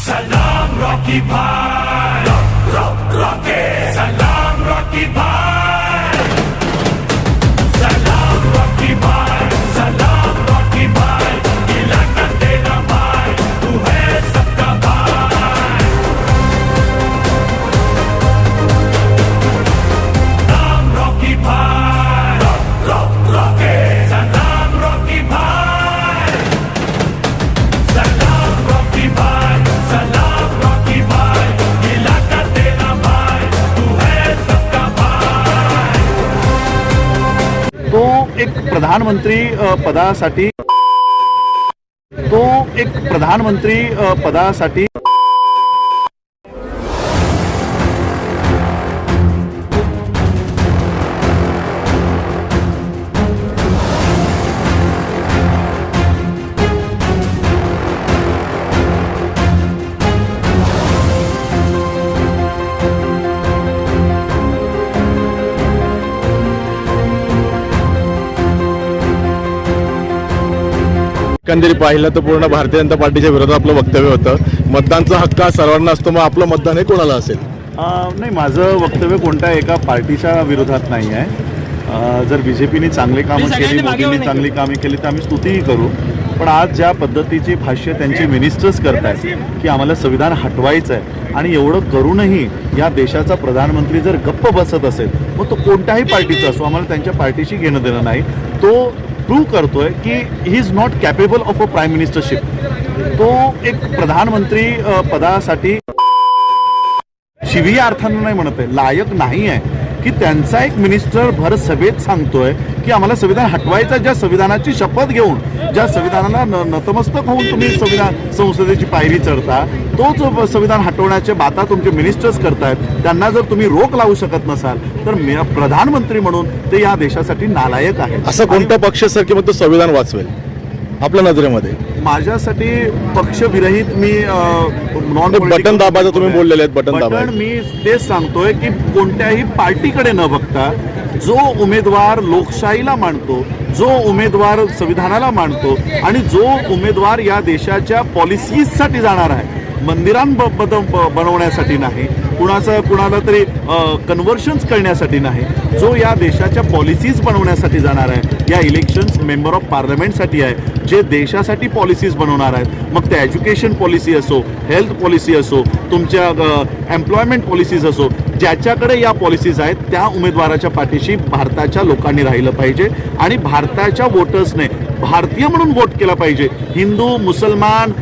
Salam Rocky Pie Rock, rock, Rocky Salam Rocky Pie प्रधानमंत्री अ, पदासाठी तो एक प्रधानमंत्री पदासाठी एकंदरीत पाहिलं तर पूर्ण भारतीय जनता पार्टीच्या विरोधात आपलं वक्तव्य होतं. मतदानचा हक्क हा सर्वांना असतो मग आपलं मतदान हे कोणाला असेल? नाही माझं वक्तव्य कोणत्या एका पार्टीच्या विरोधात नाही आहे. जर बी जे पीने चांगली कामं केली मोदींनी चांगली कामे केली तर आम्ही स्तुतीही करू. पण आज ज्या पद्धतीची भाष्य त्यांचे मिनिस्टर्स करतायत की आम्हाला संविधान हटवायचं आहे आणि एवढं करूनही या देशाचा प्रधानमंत्री जर गप्प बसत असेल मग तो कोणत्याही पार्टीचा असो आम्हाला त्यांच्या पार्टीशी घेणं देणं नाही. तो प्रूव्ह करतोय की he is not capable of a prime ministership तो एक प्रधानमंत्री पदासाठी शिवी अर्थानं नाही म्हणत आहे लायक नाही आहे. की त्यांचा एक मिनिस्टर भर सभेत सांगतोय की आम्हाला संविधान हटवायचं ज्या संविधानाची शपथ घेऊन ज्या संविधानाला न नतमस्तक होऊन तुम्ही संविधान संसदेची पायरी चढता तोच संविधान हटवण्याचे बाता तुमचे मिनिस्टर्स करतायत. त्यांना जर तुम्ही रोख लावू शकत नसाल तर मे- प्रधानमंत्री म्हणून ते या देशासाठी नालायक आहे असं कोणता पक्ष सर की मग तो संविधान वाचवेल? आपल्या नजरेमध्ये? माझ्यासाठी पक्षविरहित मी नॉन बटन दाबायचं तुम्ही बोललेले आहेत बटन दाबायचं. मी तेच सांगतोय की कोणत्याही पार्टीकडे न बघता जो उमेदवार लोकशाहीला मांडतो जो उमेदवार संविधानाला मांडतो आणि जो उमेदवार या देशाच्या पॉलिसीजसाठी जाणार आहे मंदिरांब बद- ब- बनवण्यासाठी नाही कुणाचं कुणाला तरी कन्व्हर्शन्स करण्यासाठी नाही जो या देशाच्या पॉलिसीज बनवण्यासाठी जाणार आहे या इलेक्शन्स मेंबर ऑफ पार्लमेंटसाठी आहे जे देशासाठी पॉलिसीज बनवणार आहेत. मग ते एज्युकेशन पॉलिसी असो हेल्थ पॉलिसी असो तुमच्या एम्प्लॉयमेंट पॉलिसीज असो ज्याच्याकडे या पॉलिसीज आहेत त्या उमेदवाराच्या पाठीशी भारताच्या लोकांनी राहिलं पाहिजे. आणि भारताच्या वोटर्सने भारतीय म्हणून वोट केला पाहिजे. हिंदू मुसलमान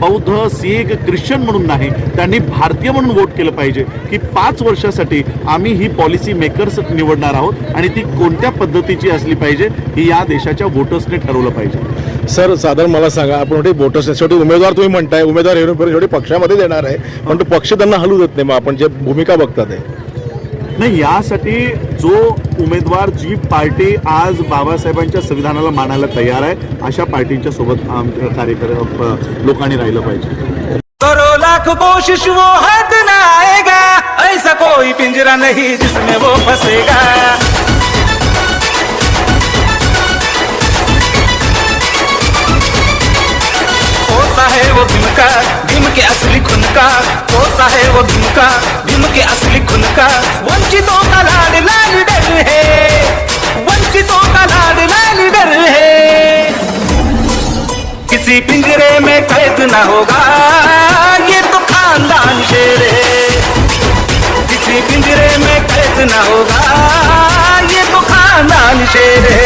बौद्ध शीख ख्रिश्चन म्हणून नाही त्यांनी भारतीय म्हणून वोट केलं पाहिजे की पाच वर्षासाठी आम्ही ही पॉलिसी मेकर्स निवडणार आहोत आणि ती कोणत्या पद्धतीची असली पाहिजे ही या देशाच्या वोटर्सने ठरवलं पाहिजे. सर साधारण मला सांगा आपण मोठे वोटर्स शेवटी उमेदवार तुम्ही म्हणताय उमेदवार हेरून शेवटी पक्षामध्ये देणार आहे पण तो पक्ष त्यांना हलू देत नाही मग आपण जे भूमिका बघतात आहे नाही यासाठी जो उमेदवार जी पार्टी आज बाबासाहेबांच्या संविधानाला मानायला तयार आहे अशा पार्टींच्या सोबत कार्यकर लोकांनी राहिलं पाहिजे. करो लाख कोशिश वो हद न आएगा। ऐसा कोई पिंजरा नहीं जिसमें वो फसेगा। का होता है वो भीम का भीम के असली खुन का। वंचितों का लाड, लाल डर है। वंचितों का लाड, लाल डर है। किसी पिंजरे में कैद न होगा, ये तो खानदान शेर है। किसी पिंजरे में कैद न होगा, ये तो खानदान शेर है।